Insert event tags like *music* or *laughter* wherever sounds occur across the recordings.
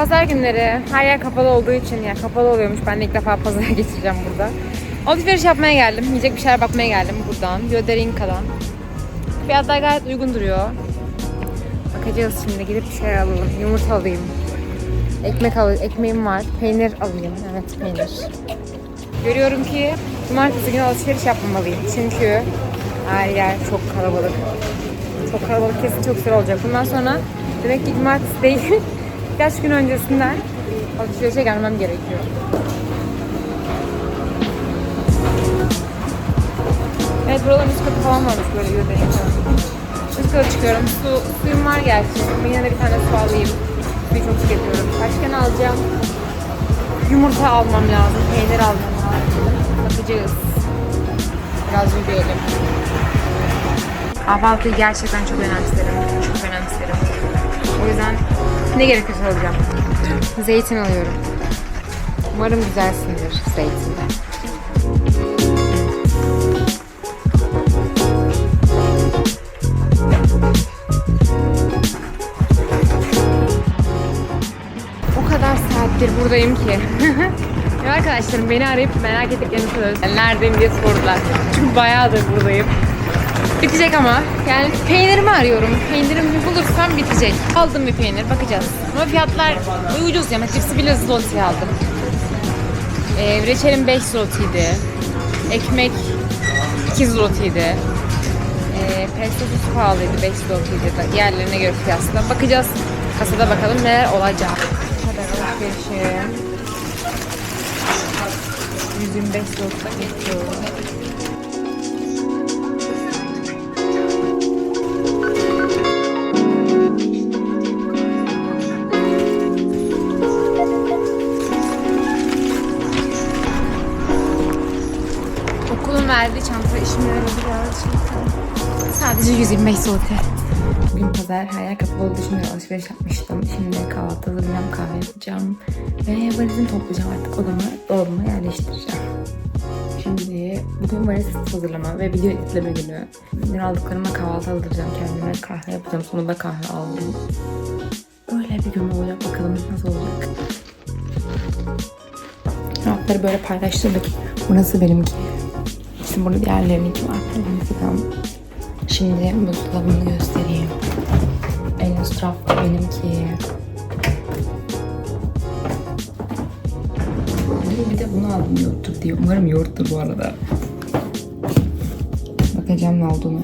Pazar günleri her yer kapalı olduğu için ya kapalı oluyormuş. Ben de ilk defa pazara *laughs* geçeceğim burada. Alışveriş yapmaya geldim. Yiyecek bir şeyler bakmaya geldim buradan. Yoderinka'dan. Fiyatlar gayet uygun duruyor. Bakacağız şimdi gidip bir şey alalım. Yumurta alayım. Ekmek al ekmeğim var. Peynir alayım. Evet peynir. Görüyorum ki cumartesi günü alışveriş yapmamalıyım. Çünkü her yer çok kalabalık. Çok kalabalık kesin çok sıra olacak. Bundan sonra demek ki cumartesi değil *laughs* birkaç gün öncesinden alışverişe gelmem gerekiyor. Evet buraların üst katı falan varmış böyle yürüyerek. Üst kata çıkıyorum. Su, suyum var gerçi. Ama yine de bir tane su alayım. Suyu çok tüketiyorum. Başka ne alacağım? Yumurta almam lazım. Peynir almam lazım. Bakacağız. Biraz yürüyelim. Kahvaltıyı gerçekten çok önemserim. Çok önemserim. O yüzden ne gerekiyorsa alacağım. Zeytin alıyorum. Umarım güzelsindir zeytin. O kadar saattir buradayım ki. *laughs* Arkadaşlarım beni arayıp merak ettiklerini soruyorlar. Neredeyim diye sordular. Çünkü bayağıdır buradayım. Bitecek ama. Yani peynirimi arıyorum. Peynirimi bulursam bitecek. Aldım bir peynir. Bakacağız. Ama fiyatlar ucuz ya. Mesela cipsi bile zloty aldım. Ee, reçelim 5 zlotiydi. Ekmek 2 zlotiydi. Ee, pesto sos pahalıydı 5 zlotiydi. Diğerlerine göre kıyasla. Bakacağız. Kasada bakalım neler olacak. Kadar alışverişim. 125 zlotla geçiyor. İşimlere biraz Sadece 125 zloty. Bugün pazar her yer kapalı olduğu için alışveriş yapmıştım. Şimdi kahvaltı hazırlayacağım, kahve yapacağım. Ve valizimi toplayacağım artık odama, dolabıma yerleştireceğim. Şimdi bugün valiz hazırlama ve video editleme günü. Dün aldıklarıma kahvaltı hazırlayacağım kendime. Kahve yapacağım. Sonunda kahve aldım. Öyle bir gün olacak. Bakalım nasıl olacak. Rahatları böyle paylaştırdık. Burası benimki. İşte burada diğerlerininki var falan filan. Şimdi buzdolabını göstereyim. En üst rafta benimki. Bir de bunu aldım yoğurttur diye. Umarım yoğurttur bu arada. Bakacağım ne olduğunu.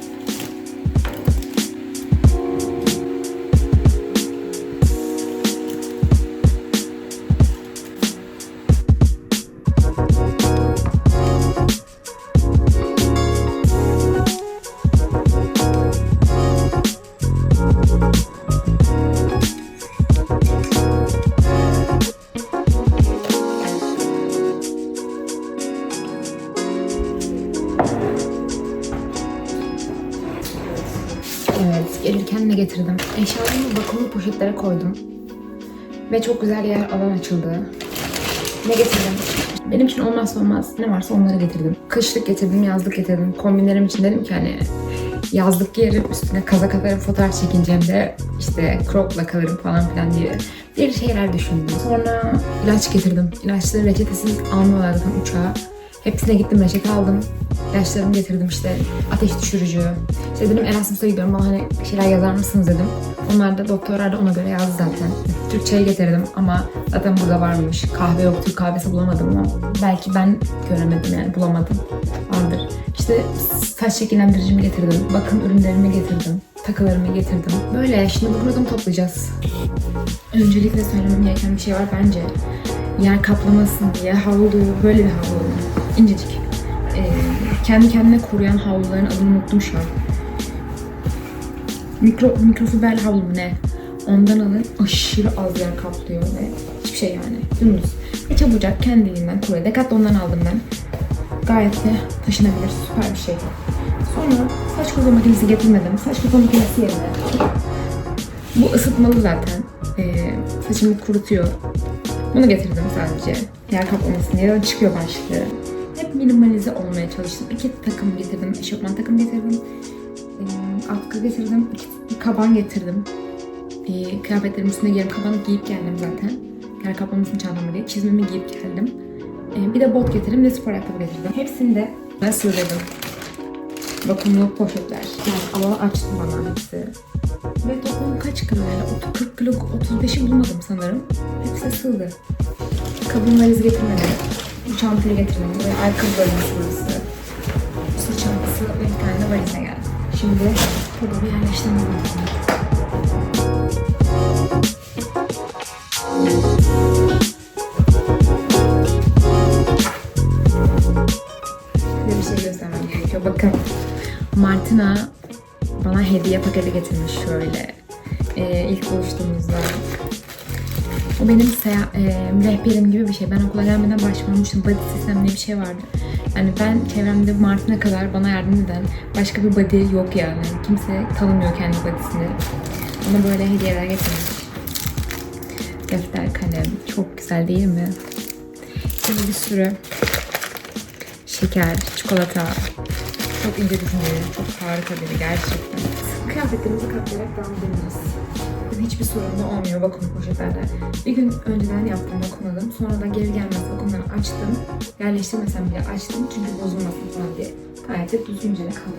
Ne getirdim? Eşyalarımı bakımlı poşetlere koydum. Ve çok güzel yer alan açıldı. Ne getirdim? Benim için olmazsa olmaz ne varsa onları getirdim. Kışlık getirdim, yazlık getirdim. Kombinlerim için dedim ki hani yazlık giyerim üstüne kazak atarım fotoğraf çekineceğim de işte cropla kalırım falan filan diye bir şeyler düşündüm. Sonra ilaç getirdim. İlaçları reçetesiz almıyorlar zaten uçağa. Hepsine gittim reçete aldım. İlaçlarımı getirdim işte ateş düşürücü. İşte dedim Erasmus'a gidiyorum bana hani şeyler yazar mısınız dedim. Onlar da doktorlar da ona göre yazdı zaten. Türkçeyi getirdim ama zaten burada varmış. Kahve yok, Türk kahvesi bulamadım ama belki ben göremedim yani bulamadım. Vardır. İşte saç şekillendiricimi getirdim. Bakım ürünlerimi getirdim. Takılarımı getirdim. Böyle şimdi bugün odamı toplayacağız. Öncelikle söylemem gereken bir şey var bence. Yer kaplamasın diye havlu böyle bir havlu. İncecik. Ee, kendi kendine koruyan havluların adını unuttum şu an. Mikro, mikrofiber havlu mu ne? Ondan alın aşırı az yer kaplıyor ve hiçbir şey yani dümdüz. Ve çabucak kendiliğinden koruyor. Decathlon'dan aldım ben. Gayet de taşınabilir süper bir şey. Sonra saç kurutma makinesi getirmedim. Saç kurutma makinesi yerine. Bu ısıtmalı zaten. Ee, saçımı kurutuyor. Bunu getirdim sadece. Yer kaplamasın diye. Çıkıyor başlığı. Hep minimalize olmaya çalıştım. İki takım getirdim. Eşofman takım getirdim. Ee, atkı getirdim. İki, kaban getirdim. e, kıyafetlerimin üstüne geri kabanık giyip geldim zaten. Yer kaplamasını çantamı diye. Çizmemi giyip geldim. E, bir de bot getirdim ve spor ayakkabı getirdim. Hepsini de ben sığdırdım. Vakumlu poşetler. Yani alanı açtı bana hepsi. Ve toplam kaç kilo yani? 30, 40 kilo, 35'i bulmadım sanırım. Hepsi sığdı. Kabın valizi getirmedim. Çantayı getirdim. Ve ayakkabı bölgesi burası. Sırt çantası ve bir tane de valize geldi. Şimdi dolabı yerleştirmem lazım. Martina bana hediye paketi getirmiş şöyle. Ee, ilk buluştuğumuzda. O benim seya- e, rehberim gibi bir şey. Ben okula gelmeden başvurmuştum. Body sistem diye bir şey vardı. Yani ben çevremde Martin'e kadar bana yardım eden başka bir body yok yani. Kimse tanımıyor kendi body'sini. Ona böyle hediyeler getirmiş. Defter, kalem. Çok güzel değil mi? Şimdi bir sürü şeker, çikolata. Çok ince düşünüyor. Çok harika biri gerçekten. Kıyafetlerimizi katlayarak edebiliriz. Hiçbir sorun da olmuyor vakum poşetlerde. Bir gün önceden yaptım vakumladım. Sonra da geri gelmez vakumları açtım. Yerleştirmesem bile açtım çünkü bozulmasın falan diye. Gayet de düzgünce de kaldı.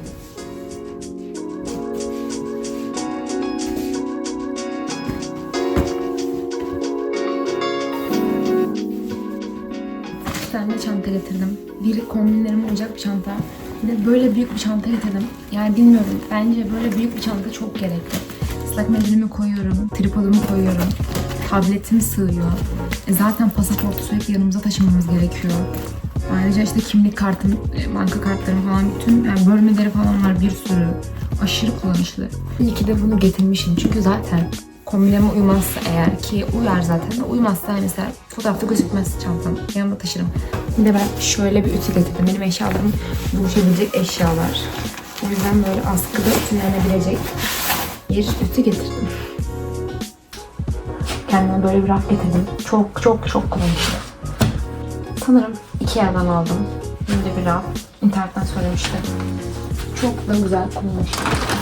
Tane çanta getirdim. Bir kombinlerim olacak bir çanta. De böyle büyük bir çanta getirdim. Yani bilmiyorum. Bence böyle büyük bir çanta çok gerekli. Islak mendilimi koyuyorum. Tripodumu koyuyorum. Tabletim sığıyor. E zaten pasaportu sürekli yanımıza taşımamız gerekiyor. Ayrıca işte kimlik kartım, e, banka kartlarım falan bütün yani bölmeleri falan var bir sürü. Aşırı kullanışlı. İyi ki de bunu getirmişim çünkü zaten kombineme uymazsa eğer ki uyar zaten de uymazsa hani mesela fotoğrafta gözükmez çantam. Yanımda taşırım. Bir de ben şöyle bir ütü getirdim. Benim eşyalarım buluşabilecek eşyalar. O yüzden böyle askıda ütülenebilecek bir ütü getirdim. Kendime böyle bir raf getirdim. Çok çok çok kullanışlı. Sanırım Ikea'dan aldım. Böyle bir raf. İnternetten söylemiştim. Çok da güzel kullanışlı.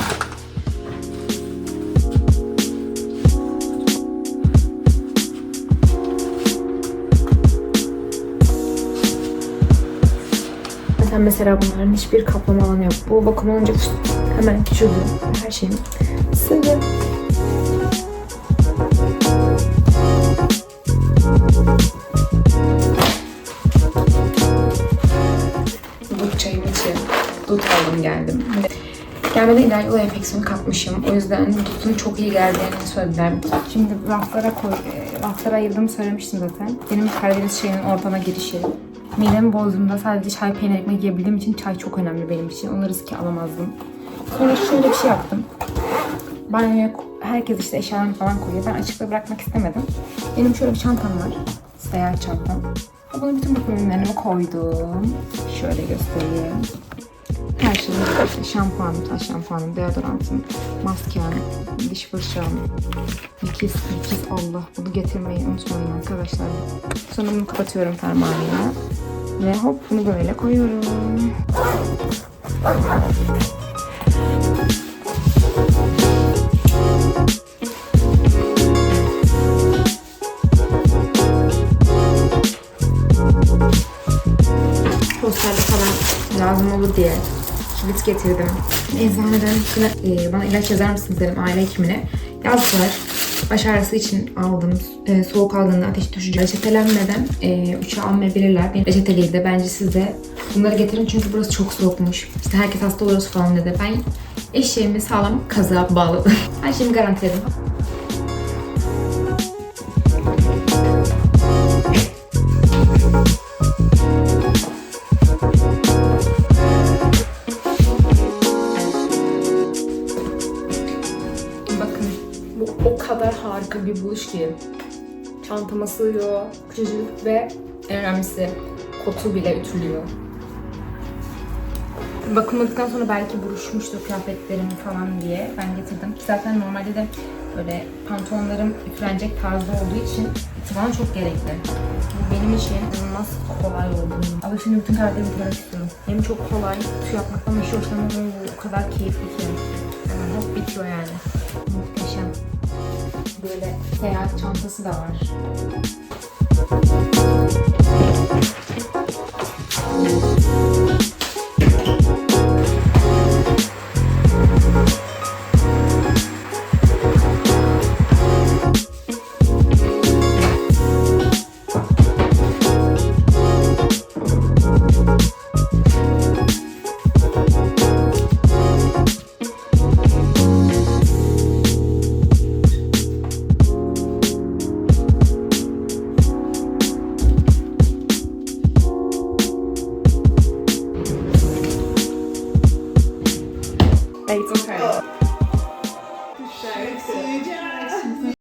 Zaten mesela bunların hiçbir kaplama alanı yok. Bu vakum olunca hemen küçüldü. Her şeyim sığdı. Bu çayım için dut aldım geldim. Gelmeden ilaç yolu enfeksiyonu kapmışım. O yüzden dutun çok iyi geldiğini söylediler. Şimdi raflara koy, e, raflara ayırdığımı söylemiştim zaten. Benim Karadeniz çayının ortama girişi. Midemi bozduğumda sadece çay peynir ekmek yiyebildiğim için çay çok önemli benim için. Onu riske alamazdım. Sonra şöyle bir şey yaptım. Banyoya herkes işte eşyalarını falan koyuyor. Ben açıkta bırakmak istemedim. Benim şöyle bir çantam var. Seyahat çantam. Bunu bütün bakım ürünlerime koydum. Şöyle göstereyim. İşte şampuanım, deodorantım, maskem, diş fırçam, ikiz, ikiz Allah. Bunu getirmeyi unutmayın arkadaşlar. Sonra bunu kapatıyorum fermuarıyla. Ve hop bunu böyle koyuyorum. Posterde falan lazım olur diye kilit getirdim. Eczaneden e, bana ilaç yazar mısınız dedim aile hekimine. Yazdılar. Baş ağrısı için aldım. E, soğuk aldığında ateş düşücü. Reçetelenmeden e, uçağa almayabilirler. Benim reçeteliydi. Bence siz de bunları getirin çünkü burası çok soğukmuş. İşte herkes hasta oluruz falan dedi. Ben eşeğimi sağlam kazığa bağladım. *laughs* Her şeyimi garantiledim. Harika bir buluş ki. Çantama sığıyor, küçücük ve en önemlisi kotu bile ütülüyor. Bakılmadıktan sonra belki buruşmuştur kıyafetlerim falan diye ben getirdim. Zaten normalde de böyle pantolonlarım ütülenecek tarzda olduğu için bana çok gerekli. Benim için inanılmaz kolay oldu. Ama şimdi bütün kıyafetlerimi ütülemek istiyorum. Hem çok kolay, ütü yapmaktan hiç hoşlanmıyorum. O kadar keyifli ki. Yani hop bitiyor yani. Muhteşem. Böyle seyahat çantası da var.